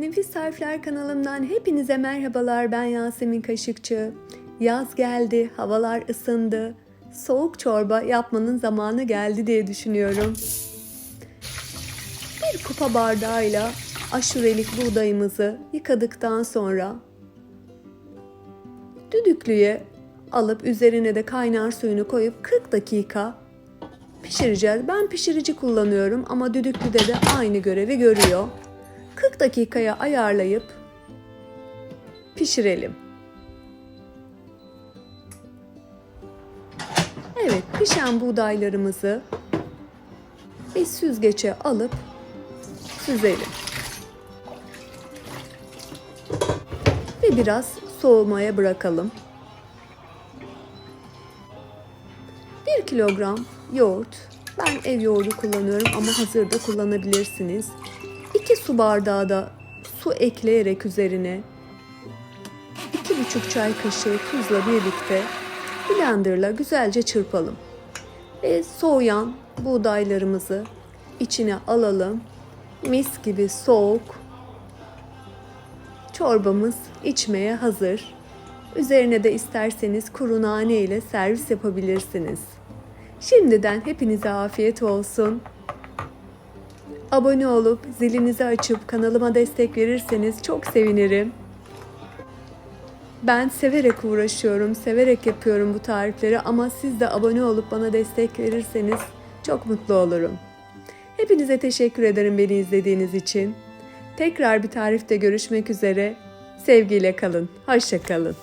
Nefis Tarifler kanalımdan hepinize merhabalar. Ben Yasemin Kaşıkçı. Yaz geldi, havalar ısındı. Soğuk çorba yapmanın zamanı geldi diye düşünüyorum. Bir kupa bardağıyla aşurelik buğdayımızı yıkadıktan sonra düdüklüye alıp üzerine de kaynar suyunu koyup 40 dakika pişireceğiz. Ben pişirici kullanıyorum ama düdüklüde de aynı görevi görüyor. 40 dakikaya ayarlayıp pişirelim. Evet, pişen buğdaylarımızı bir süzgece alıp süzelim. Ve biraz soğumaya bırakalım. 1 kilogram yoğurt. Ben ev yoğurdu kullanıyorum ama hazır da kullanabilirsiniz. 2 su bardağı da su ekleyerek üzerine 2,5 çay kaşığı tuzla birlikte blenderla güzelce çırpalım. Ve soğuyan buğdaylarımızı içine alalım. Mis gibi soğuk çorbamız içmeye hazır. Üzerine de isterseniz kuru nane ile servis yapabilirsiniz. Şimdiden hepinize afiyet olsun. Abone olup zilinizi açıp kanalıma destek verirseniz çok sevinirim. Ben severek uğraşıyorum, severek yapıyorum bu tarifleri ama siz de abone olup bana destek verirseniz çok mutlu olurum. Hepinize teşekkür ederim beni izlediğiniz için. Tekrar bir tarifte görüşmek üzere. Sevgiyle kalın. Hoşça kalın.